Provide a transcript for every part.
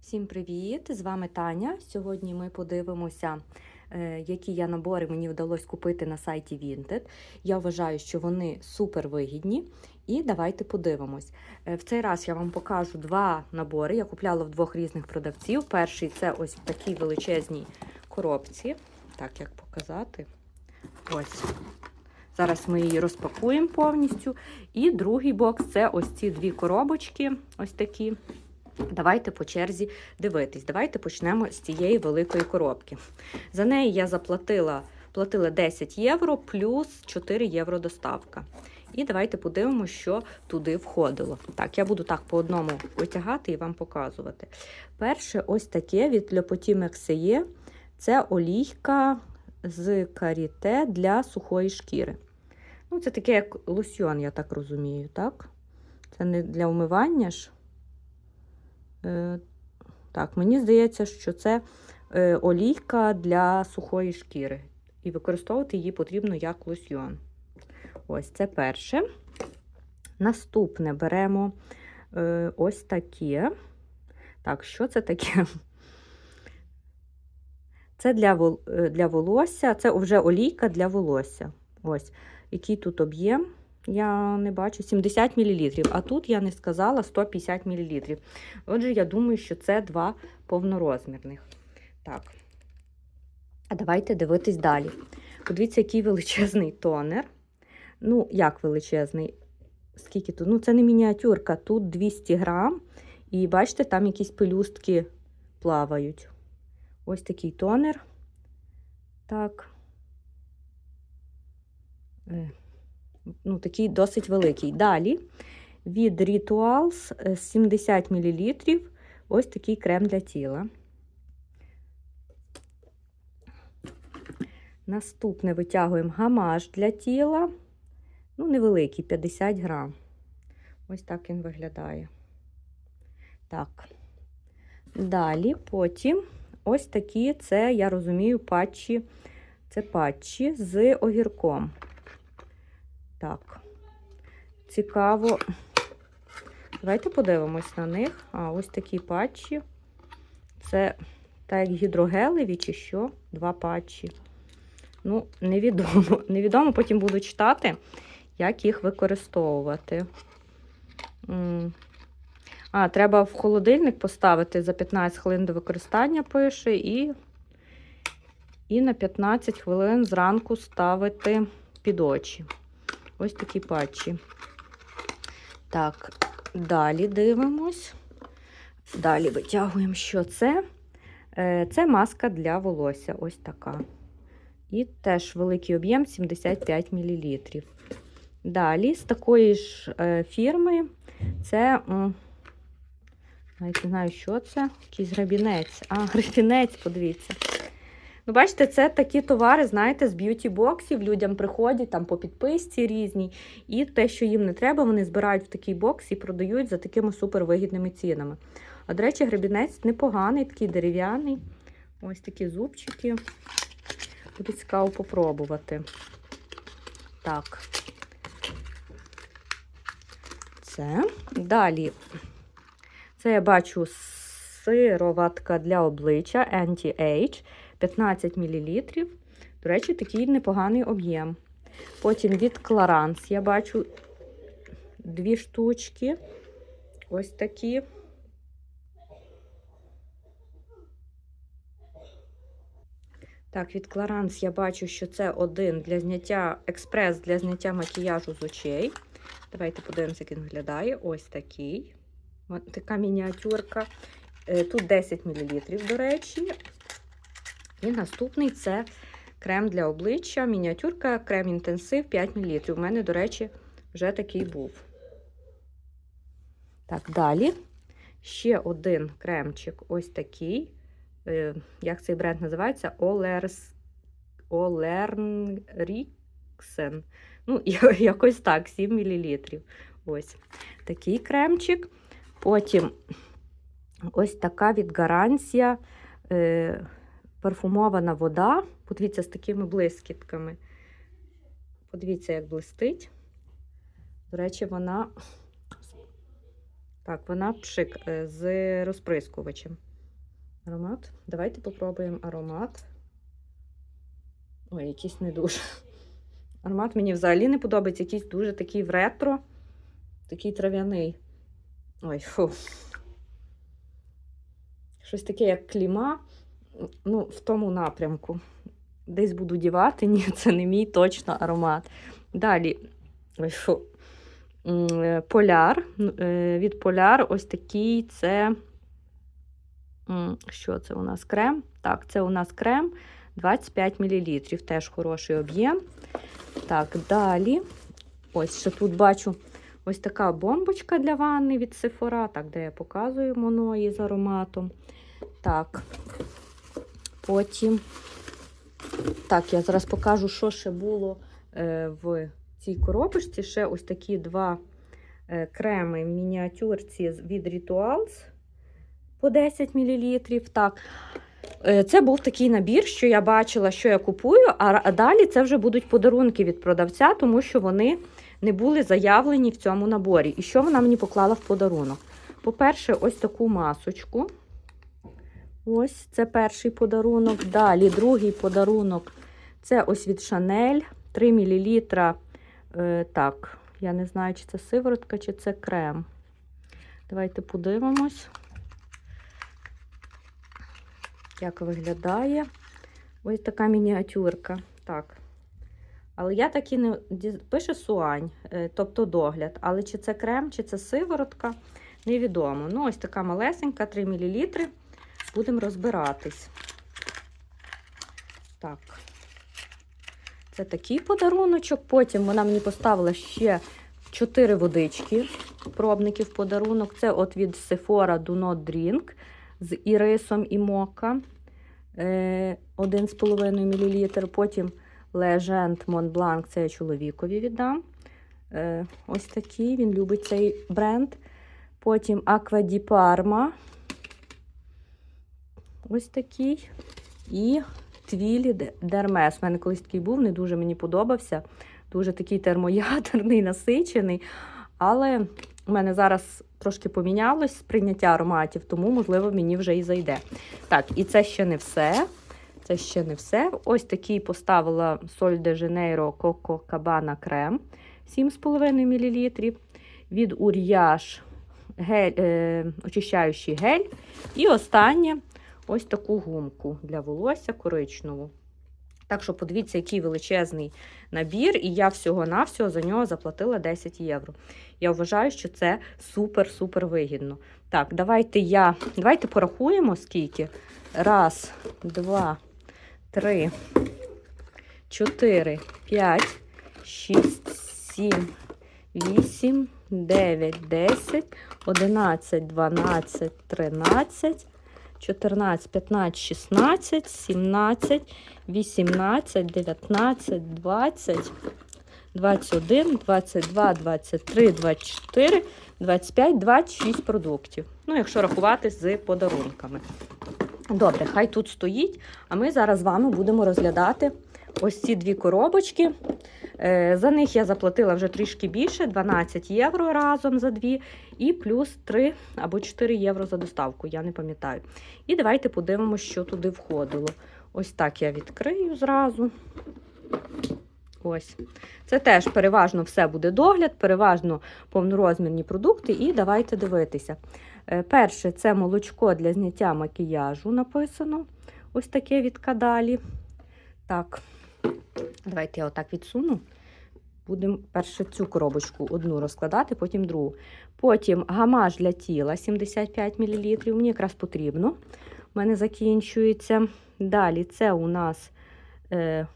Всім привіт! З вами Таня. Сьогодні ми подивимося, е, які я набори мені вдалося купити на сайті Vinted. Я вважаю, що вони супер вигідні. І давайте подивимось. Е, В цей раз я вам покажу два набори. Я купляла в двох різних продавців. Перший це ось в такій величезній коробці. Так, як показати. Ось. Зараз ми її розпакуємо повністю. І другий бокс це ось ці дві коробочки, ось такі. Давайте по черзі дивитись. Давайте почнемо з цієї великої коробки. За неї я заплатила платила 10 євро плюс 4 євро доставка. І давайте подивимося, що туди входило. Так, я буду так по одному витягати і вам показувати. Перше, ось таке від Le Petit Це олійка з каріте для сухої шкіри. Ну, Це таке, як лосьйон, я так розумію, так? Це не для вмивання ж. Е, Так, мені здається, що це е, олійка для сухої шкіри. І використовувати її потрібно як лосьйон. Ось це перше. Наступне беремо е, ось таке. Так, що це таке? Це для для волосся, це вже олійка для волосся. Ось, який тут об'єм. Я не бачу 70 мл, а тут я не сказала 150 мл. Отже, я думаю, що це два повнорозмірних. Так. А давайте дивитись далі. Подивіться, який величезний тонер. Ну, як величезний? Скільки тут? Ну, це не мініатюрка, тут 200 грам. І бачите, там якісь пелюстки плавають. Ось такий тонер. Так. Е, ну, такий досить великий. Далі від Rituals 70 мл. Ось такий крем для тіла. Наступне витягуємо гамаш для тіла. Ну, невеликий, 50 грам. Ось так він виглядає. Так. Далі, потім ось такі, це, я розумію, патчі. Це патчі з огірком. Так, цікаво. Давайте подивимось на них. А, ось такі патчі. Це так як гідрогелеві чи що? Два патчі. Ну, невідомо. Невідомо, потім буду читати, як їх використовувати. А, треба в холодильник поставити за 15 хвилин до використання пише, і, і на 15 хвилин зранку ставити під очі. Ось такі патчі. Так, далі дивимось. Далі витягуємо, що це. Е, Це маска для волосся. Ось така. І теж великий об'єм 75 мл. Далі, з такої ж е, фірми, це, навіть не знаю, що це, якийсь грабінець. А, грабінець, подивіться. Ну, бачите, це такі товари, знаєте, з б'юті-боксів. Людям приходять там по підписці різні. І те, що їм не треба, вони збирають в такий бокс і продають за такими супервигідними цінами. А, до речі, гребінець непоганий, такий дерев'яний. Ось такі зубчики. Буде цікаво попробувати. Так. Це. Далі. Це я бачу сироватка для обличчя Anti-Age. 15 мл. До речі, такий непоганий об'єм. Потім від Clarins я бачу дві штучки. Ось такі. Так, від Clarins я бачу, що це один для зняття експрес для зняття макіяжу з очей. Давайте подивимося, як він виглядає. Ось такий. Така мініатюрка. Тут 10 мл, до речі. І наступний це крем для обличчя, мініатюрка, крем інтенсив 5 мл. У мене, до речі, вже такий був. Так, далі ще один кремчик ось такий. Е, Як цей бренд називається? Олерс... Олернріксен. Ну, якось так, 7 мл. Ось такий кремчик. Потім ось така від гарантія. Парфумована вода. Подивіться, з такими блискітками. Подивіться, як блистить. До речі, вона Так, вона пшик е, з розприскувачем. Аромат. Давайте попробуємо аромат. Ой, якийсь не дуже. Аромат мені взагалі не подобається. Якийсь дуже такий в ретро, такий трав'яний. Ой, фу. Щось таке, як кліма, ну, в тому напрямку. Десь буду дівати, ні, це не мій точно аромат. Далі, фу. Е, Поляр. Е, Від поляр ось такий це. Що це у нас? Крем? Так, це у нас крем 25 мл. Теж хороший об'єм. Так, далі. Ось ще тут бачу ось така бомбочка для ванни від Sephora, так, де я показую моної з ароматом. Так. Потім. Так, я зараз покажу, що ще було е, в цій коробочці. Ще ось такі два е, креми в мініатюрці від Rituals по 10 мл. Так. Е, Це був такий набір, що я бачила, що я купую, а далі це вже будуть подарунки від продавця, тому що вони не були заявлені в цьому наборі. І що вона мені поклала в подарунок? По-перше, ось таку масочку. Ось це перший подарунок. Далі другий подарунок це ось від Chanel 3 мл. Е, так, я не знаю, чи це сиворотка, чи це крем. Давайте подивимось, як виглядає. Ось така мініатюрка. Так. Але я так і не пише суань, е, тобто догляд. Але чи це крем, чи це сиворотка, невідомо. Ну, ось така малесенька, 3 мл. Будемо розбиратись. Так. Це такий подаруночок. Потім вона мені поставила ще 4 водички пробники в подарунок. Це от від Sephora Do Not Drink з ірисом і мока. Е, 1,5 мл. Потім Legend Mont Blanc, це я чоловікові віддам. Е, ось такий, він любить цей бренд. Потім Aqua di Parma. Ось такий. І Твілі Дермес. У мене колись такий був, не дуже мені подобався. Дуже такий термоядерний, насичений. Але у мене зараз трошки помінялось сприйняття ароматів, тому, можливо, мені вже і зайде. Так, і це ще не все. Це ще не все. Ось такий поставила Соль де Жанейро Коко Кабана Крем 7,5 мл. Від Ур'яж гель, е, очищаючий гель. І останнє ось таку гумку для волосся коричневу. Так що подивіться, який величезний набір, і я всього-навсього за нього заплатила 10 євро. Я вважаю, що це супер-супер вигідно. Так, давайте я. Давайте порахуємо, скільки. Раз, два, три, чотири, п'ять, шість, сім, вісім, дев'ять, десять, одинадцять, дванадцять, тринадцять. 14, 15, 16, 17, 18, 19, 20, 21, 22, 23, 24, 25, 26 продуктів. Ну, якщо рахувати з подарунками. Добре, хай тут стоїть. А ми зараз з вами будемо розглядати ось ці дві коробочки. Е, За них я заплатила вже трішки більше 12 євро разом за дві, і плюс 3 або 4 євро за доставку, я не пам'ятаю. І давайте подивимося, що туди входило. Ось так я відкрию зразу. Ось. Це теж переважно все буде догляд, переважно повнорозмірні продукти. І давайте дивитися. Е, Перше це молочко для зняття макіяжу написано. Ось таке від кадалі. Так, давайте я отак відсуну. Будемо перше цю коробочку одну розкладати, потім другу. Потім гамаш для тіла 75 мл. Мені якраз потрібно. У мене закінчується. Далі це у нас е,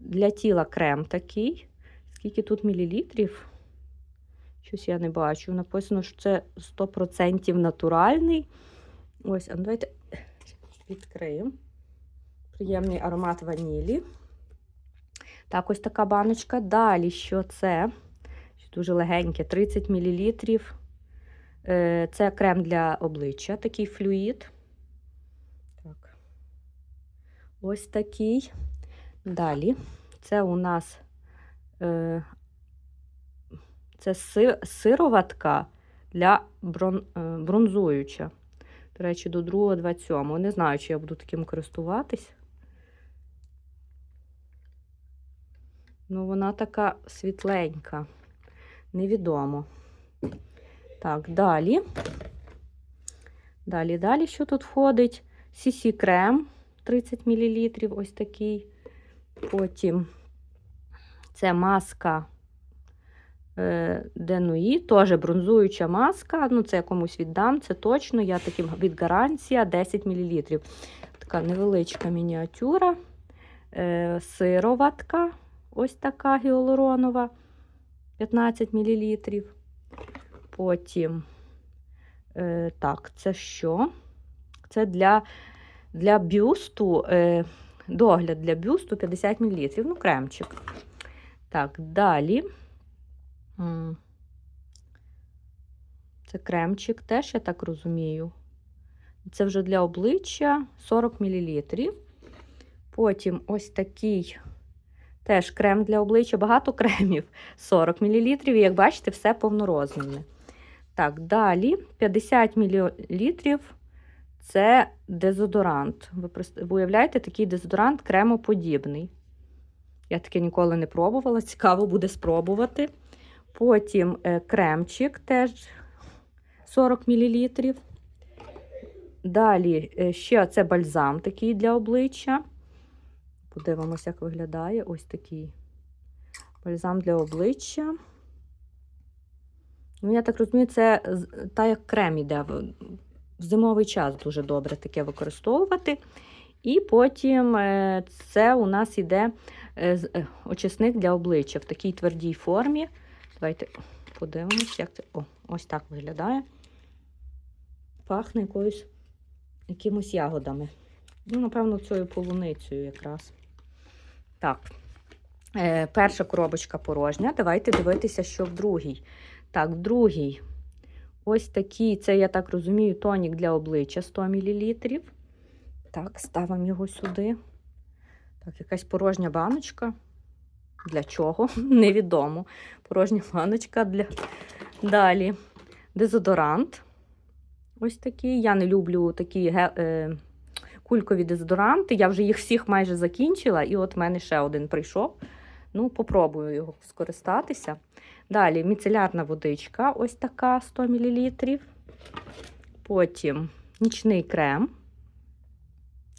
для тіла крем такий. Скільки тут мілілітрів? Щось я не бачу. Написано, що це 100% натуральний. Ось, а ну давайте відкриємо. Приємний аромат ванілі. Так, ось така баночка. Далі, що це? Дуже легеньке, 30 мл. Е, Це крем для обличчя, такий флюїд. Так. Ось такий. Далі. Це у нас е, це сироватка для е, бронзуюча. До речі, до 2,27. Не знаю, чи я буду таким користуватись. Ну, вона така світленька. Невідомо. Так, далі. Далі, далі, що тут входить? CC крем 30 мл, ось такий. Потім це маска е, Денуї, теж бронзуюча маска. Ну, це я комусь віддам, це точно. Я таким від гарантія 10 мл. Така невеличка мініатюра. Е, сироватка, ось така гіалуронова, 15 мл. Потім, е, так, це що? Це для, для бюсту, е, догляд для бюсту 50 мл. Ну, кремчик. Так, далі. Це кремчик теж, я так розумію. Це вже для обличчя 40 мл. Потім ось такий теж крем для обличчя, багато кремів 40 мл. І як бачите, все повнорозмірне. Так, далі 50 мл це дезодорант. Ви просто- уявляєте, такий дезодорант кремоподібний. Я таке ніколи не пробувала, цікаво буде спробувати. Потім е, кремчик теж 40 мл. Далі е, ще це бальзам такий для обличчя. Подивимося, як виглядає. Ось такий бальзам для обличчя. Ну, я так розумію, це та як крем іде. В зимовий час дуже добре таке використовувати. І потім е, це у нас іде е, е, очисник для обличчя в такій твердій формі. Давайте подивимось, як це. О, ось так виглядає. Пахне якоюсь якимось ягодами. Ну, напевно, цією полуницею якраз. Так. Е, перша коробочка порожня. Давайте дивитися, що в другій. Так, в другій. Ось такий, це, я так розумію, тонік для обличчя 100 мл. Так, ставимо його сюди. Так, якась порожня баночка. Для чого? Невідомо. Порожня баночка для. Далі. Дезодорант. Ось такий. Я не люблю такі е, кулькові дезодоранти. Я вже їх всіх майже закінчила, і от в мене ще один прийшов. Ну, попробую його скористатися. Далі міцелярна водичка, ось така 100 мл. Потім нічний крем.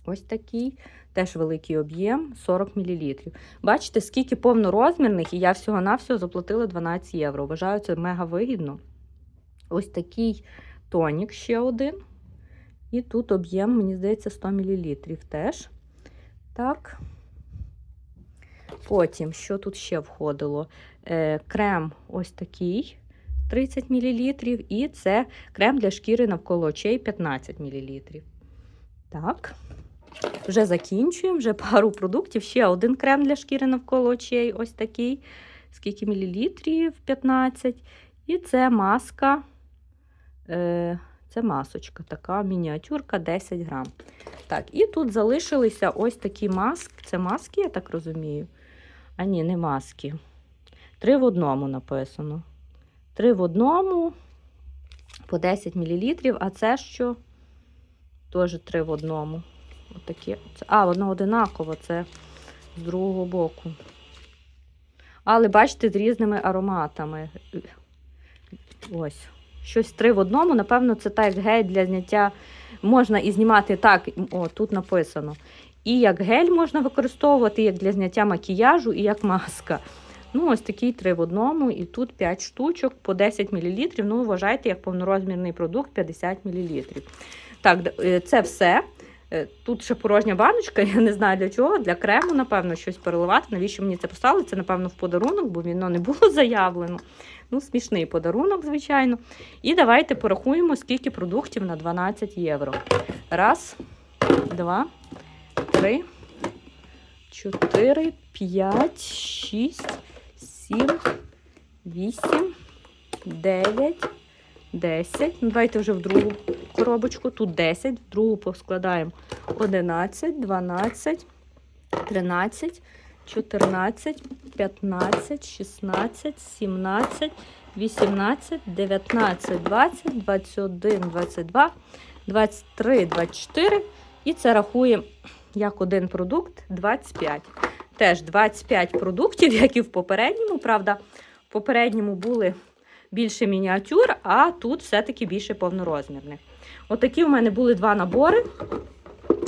Ось такий, теж великий об'єм 40 мл. Бачите, скільки повнорозмірних, і я всього-навсього заплатила 12 євро. Вважаю, це мега вигідно. Ось такий тонік ще один. І тут об'єм, мені здається, 100 мл теж. Так. Потім, що тут ще входило? Е, крем ось такий 30 мл. І це крем для шкіри навколо очей 15 мл. Так. Вже закінчуємо, вже пару продуктів. Ще один крем для шкіри навколо очей. Ось такий. Скільки мілілітрів? 15. І це маска. Е, це масочка, така мініатюрка 10 грам. Так, і тут залишилися ось такі маски. Це маски, я так розумію. А ні, не маски. Три в одному написано. Три в одному по 10 мл, а це що? Теж три в одному. Отакі. А, воно одинаково, це з другого боку. Але бачите, з різними ароматами. Ось. Щось три в одному. Напевно, це так як гель для зняття. Можна і знімати так, о, тут написано. І як гель можна використовувати, як для зняття макіяжу, і як маска. Ну, ось такий три в одному, і тут 5 штучок по 10 мл. Ну, вважайте, як повнорозмірний продукт 50 мл. Так, е, це все. Е, Тут ще порожня баночка, я не знаю для чого. Для крему, напевно, щось переливати. Навіщо мені це поставили? Це, напевно, в подарунок, бо воно не було заявлено. Ну, смішний подарунок, звичайно. І давайте порахуємо, скільки продуктів на 12 євро. Раз, два, три, чотири, п'ять, шість, сім, вісім, дев'ять, десять. Ну, давайте вже в другу коробочку. Тут 10, в другу поскладаємо 11, 12, 13, 14, 15, 16, 17, 18, 19, 20, 21, 22, 23, 24. І це рахуємо як один продукт 25. Теж 25 продуктів, як і в попередньому. Правда, в попередньому були більше мініатюр, а тут все-таки більше повнорозмірних. Отакі в мене були два набори.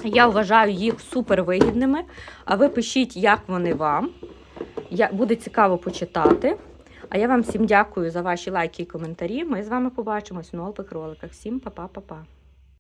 Я вважаю їх супер вигідними. А ви пишіть, як вони вам. Я, буде цікаво почитати. А я вам всім дякую за ваші лайки і коментарі. Ми з вами побачимось в нових роликах. Всім па-па-па-па.